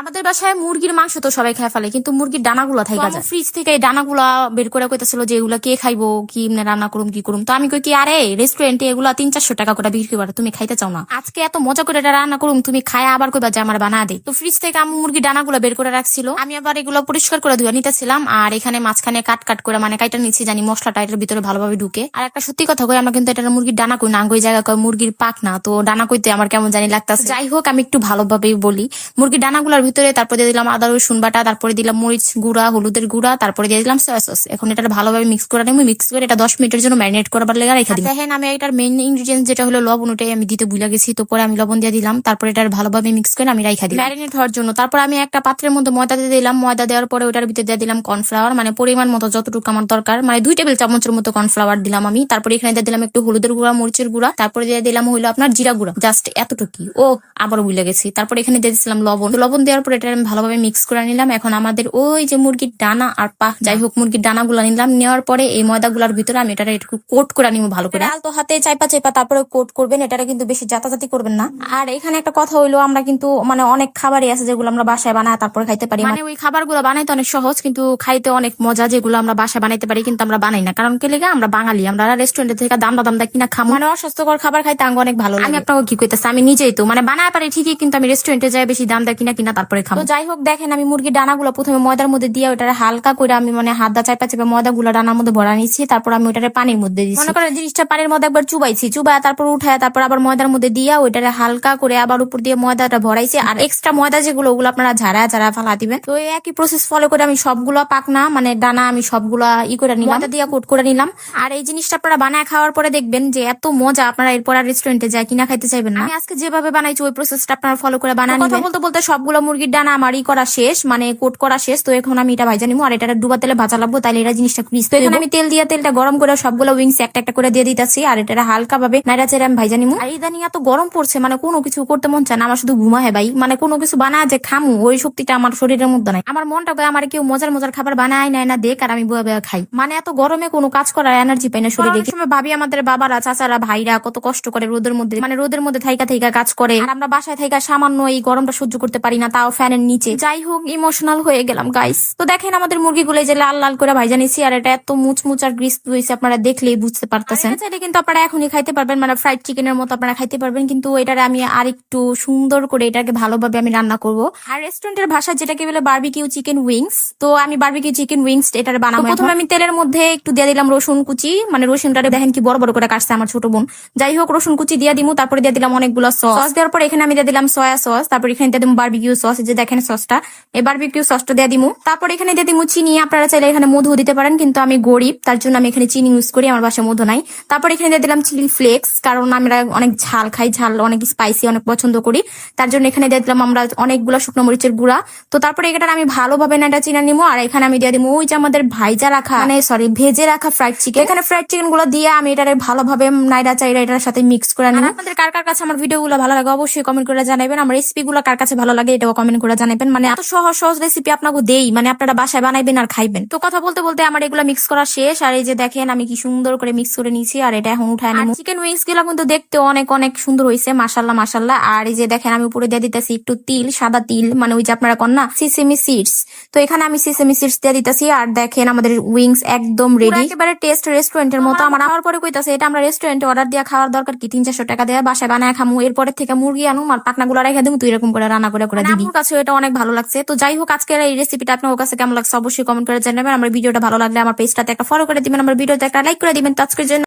আমাদের বাসায় মুরগির মাংস তো সবাই খায় ফেলে কিন্তু মুরগির ডানাগুলো থাকে যায়। ফ্রিজ থেকে এই ডানাগুলা বের করে কইতাছিল যে এগুলা কে খাইবো কি রান্না করুম কি করুম। তো আমি কই কি আরে রেস্টুরেন্টে এগুলা তিন চারশো টাকা করে বিক্রি করে তুমি খাইতে চাও না। আজকে এত মজা করে এটা রান্না করুম তুমি খায় আবার কইবা যে আমার বানা দে। তো ফ্রিজ থেকে আমি মুরগির ডানাগুলো বের করে রাখছিল। আমি আবার এগুলো পরিষ্কার করে ধুয়ে নিতেছিলাম আর এখানে মাঝখানে কাট কাট করে মানে কাইটা নিচ্ছি জানি মশলাটা এটার ভিতরে ভালোভাবে ঢুকে। আর একটা সত্যি কথা কই আমরা কিন্তু এটা মুরগির ডানা কই না ওই জায়গা কই মুরগির পাক না তো ডানা কইতে আমার কেমন জানি লাগতাছে। যাই হোক আমি একটু ভালোভাবেই বলি মুরগির ডানাগুলোর ভিতরে তারপরে দিয়ে দিলাম আদা রসুন বাটা তারপরে দিলাম মরিচ গুঁড়া হলুদের গুঁড়া তারপরে দিয়ে দিলাম সয়া সস এখন এটা ভালোভাবে মিক্স করে নেব। মিক্স করে এটা দশ মিনিটের জন্য ম্যারিনেট করবার লেগে রেখে দিই দেখেন আমি এটার মেইন ইনগ্রিডিয়েন্ট যেটা হলো লবণ ওটাই আমি দিতে ভুলে গেছি তো পরে আমি লবণ দিয়ে দিলাম। তারপরে এটা ভালোভাবে মিক্স করে আমি রাইখা দিই ম্যারিনেট হওয়ার জন্য। তারপর আমি একটা পাত্রের মধ্যে ময়দা দিয়ে দিলাম। ময়দা দেওয়ার পরে ওটার ভিতরে দিয়ে দিলাম কর্নফ্লাওয়ার মানে পরিমাণ মতো যতটুকু আমার দরকার। মানে দুই টেবিল চামচের মতো কর্নফ্লাওয়ার দিলাম আমি। তারপরে এখানে দিয়ে দিলাম একটু হলুদের গুঁড়া মরিচের গুঁড়া। তারপরে দিয়ে দিলাম হইল আপনার জিরা গুঁড়া। জাস্ট এতটুকু ও আবারও ভুলে গেছি। তারপরে এখানে দিয়ে দিয়েছিলাম লবণ। লবণ দেওয়ার পরে এটা আমি ভালোভাবে মিক্স করে নিলাম। এখন আমাদের ওই যে মুরগির ডানা আর পা যাই হোক মুরগির ডানাগুলো নিলাম। নেওয়ার পরে এই ময়দাগুলোর ভিতরে আমি এটা একটু কোট করে নিব ভালো করে। আলতো হাতে চাইপা চাইপা তারপরে কোট করবেন এটা কিন্তু বেশি জাতাজাতি করবেন না। আর এখানে একটা কথা হইল আমরা কিন্তু মানে অনেক খাবারই আছে যেগুলো আমরা বাসায় বানায় তারপরে খাইতে পারি। মানে ওই খাবারগুলো বানাইতে অনেক সহজ কিন্তু খাইতে অনেক মজা যেগুলো আমরা বাসায় বানাইতে পারি কিন্তু আমরা বানাই না। কারণ কে লেগে আমরা বাঙালি আমরা রেস্টুরেন্ট থেকে দাম দাম দা কিনা খাব মানে অস্বাস্থ্যকর খাবার খাইতে আঙ্গ অনেক ভালো আমি আপনাকে কি কইতেছি? আমি নিজেই তো মানে বানায় পারি ঠিকই কিন্তু আমি রেস্টুরেন্টে যাই বেশি দাম দা কিনা কিনা তারপরে খাব। যাই হোক দেখেন আমি মুরগির ডানাগুলো প্রথমে ময়দার মধ্যে দিয়ে ওটা হালকা করে আমি মানে হাত দা চাইপা চাইপা ময়দা গুলো ডানার মধ্যে ভরা নিচ্ছি তারপর আমি ওটারে পানির মধ্যে দিচ্ছি মনে করেন জিনিসটা পানির মধ্যে একবার চুবাইছি চুবাই তারপর উঠায় তারপর আবার ময়দার মধ্যে দিয়া ওইটারে হালকা করে আবার উপর দিয়ে ময়দাটা ভরাইছি। আর এক্সট্রা ময়দা যেগুলো ওগুলো আপনারা ঝাড়া ঝাড়া ফালা দিবেন। তো এই একই প্রসেস ফলো করে আমি সবগুলো পাক না মানে ডানা আমি সবগুলা ই করে নিলাম। ময়দা দিয়ে কোট করে নিলাম। আর এই জিনিসটা আপনারা বানায় খাওয়ার পরে দেখবেন যে এত মজা আপনারা এরপর আর রেস্টুরেন্টে যায় কিনা খাইতে চাইবেন না। আমি আজকে যেভাবে বানাইছি ওই প্রসেসটা আপনারা ফলো করে বানান কথা বলতে বলতে সবগুলো মুরগির ডানা আমার ই করা শেষ মানে কোট করা শেষ তো এখন আমি এটা ভাজা নিবো আর এটা ডুবা তেলে ভাজা লাগবো তাহলে এটা জিনিসটা ক্রিস্প এখন আমি তেল দিয়ে তেলটা গরম করে সবগুলো উইংস একটা একটা করে দিয়ে দিতেছি আর এটা হালকা ভাবে নাইরা চেড়ে আমি ভাইজা নিবো আর ইদানিং এত গরম পড়ছে মানে কোনো কিছু করতে মন চায় না আমার শুধু ঘুমা হয় ভাই। মানে কোনো কিছু বানায় যে খামু ওই শক্তিটা আমার শরীরের মধ্যে নাই। আমার মনটা কয় আমার কেউ মজার মজার খাবার বানায় নেয় না দেখ আর আমি বুয়া বুয়া খাই। মানে এত গরমে কোনো কাজ করার এনার্জি পাই না শরীরে। সময় ভাবি আমাদের বাবারা চাচারা ভাইরা কত কষ্ট করে রোদের মধ্যে মানে রোদের মধ্যে থাইকা থাইকা কাজ করে। আর আমরা বাসায় থাইকা সামান্য এই গরমটা সহ্য করতে পারি না তাও ফ্যানের নিচে। যাই হোক ইমোশনাল হয়ে গেলাম গাইস তো দেখেন আমাদের মুরগিগুলো যে লাল লাল করে ভাইজা নিছি আর এটা এত মুচমুচ আর গ্রিস হয়েছে আপনারা দেখলেই বুঝতে পারতেছেন। চাইলে কিন্তু আপনারা এখনই খাইতে পারবেন মানে ফ্রাইড চিকেনের মতো আপনারা খাইতে পারবেন কিন্তু এটারে আমি আর একটু সুন্দর করে এটাকে ভালোভাবে আমি রান্না করব। আর রেস্টুরেন্টের ভাষা যেটাকে বলে বার্বিকিউ চিকেন উইংস তো আমি বার্বিকিউ চিকেন উইংস এটারে বানাবো প্রথমে আমি তেলের মধ্যে একটু দিয়ে দিলাম রসুন কুচি মানে রসুনটারে দেখেন কি বড় বড় করে কাটছে আমার ছোট বোন। যাই হোক রসুন কুচি দিয়ে দিমু তারপরে দিয়ে দিলাম অনেকগুলো সস সস দেওয়ার পর এখানে আমি দিয়ে দিলাম সয়া সস তারপর এখানে দিয়ে দিলাম বার্বিকিউ সস যে দেখেন সসটা। এই বার্বিকিউ সসটা দিয়ে দিমু। তারপর এখানে দিয়ে দিমু চিনি। আপনারা চাইলে এখানে মধু দিতে পারেন কিন্তু আমি গরিব তার জন্য আমি এখানে চিনি ইউজ করি আমার বাসায় মধু নাই। তারপর এখানে দিয়ে দিলাম চিলি ফ্লেক্স কারণ আমরা অনেক ঝাল খাই ঝাল অনেক স্পাইসি অনেক পছন্দ করি। তার জন্য এখানে দিয়ে দিলাম আমরা অনেকগুলো শুকনো মরিচের গুঁড়া। তো তারপরে এটা আমি ভালোভাবে নাটা চিনা নিবো আর এখানে আমি দিয়ে দিব ওই যে আমাদের ভাইজা রাখা মানে সরি ভেজে রাখা ফ্রাইড চিকেন এখানে ফ্রাইড চিকেনগুলো দিয়ে আমি এটারে ভালোভাবে নাইরা চাইরা এটার সাথে মিক্স করে নিই আপনাদের কার কার কাছে আমার ভিডিও গুলো ভালো লাগে অবশ্যই কমেন্ট করে জানাবেন। আমার রেসিপি গুলো কার কাছে ভালো লাগে এটাও কমেন্ট করে জানাবেন মানে এত সহজ সহজ রেসিপি আপনাকে দেই মানে আপনারা বাসায় বানাইবেন আর খাইবেন। তো কথা বলতে বলতে আমার এগুলো মিক্স করা শেষ। আর এই যে দেখেন আমি কি সুন্দর করে মিক্স করে নিয়েছি আর এটা এখন উঠায় নেব। চিকেন উইংসগুলো কিন্তু দেখতে অনেক অনেক সুন্দর হয়েছে মাসাল্লাহ মাসাল্লাহ আর এই যে দেখেন আমি উপরে দিয়ে দিতেছি একটু তিল সাদা তিল মানে ওই যে আপনারা কন না সিসেমি সিডস তো এখানে আমি সিসেমি সিডস দিয়ে দিতেছি আর দেখেন আমাদের উইংস একদম রেডি একেবারে টেস্ট রেস্টুরেন্টের মতো। আমার আমার পরে কইতাছে এটা আমরা রেস্টুরেন্টে অর্ডার দিয়ে খাওয়ার দরকার কি? তিন চারশো টাকা দেওয়া বাসায় বানায় খামু এরপরের থেকে মুরগি আনু আর পাকনা গুলো রেখে দেবো তুই এরকম করে রান্না করে করে দিবি। আমার কাছে এটা অনেক ভালো লাগছে। তো যাই হোক, আজকের এই রেসিপিটা আপনার কাছে কেমন লাগছে অবশ্যই কমেন্ট করে জানাবেন। আমার ভিডিওটা ভালো লাগলে আমার পেজটাতে একটা ফলো করে দিবেন। আমার ভিডিওতে একটা লাইক করে দিবেন। তো আজকের জন্য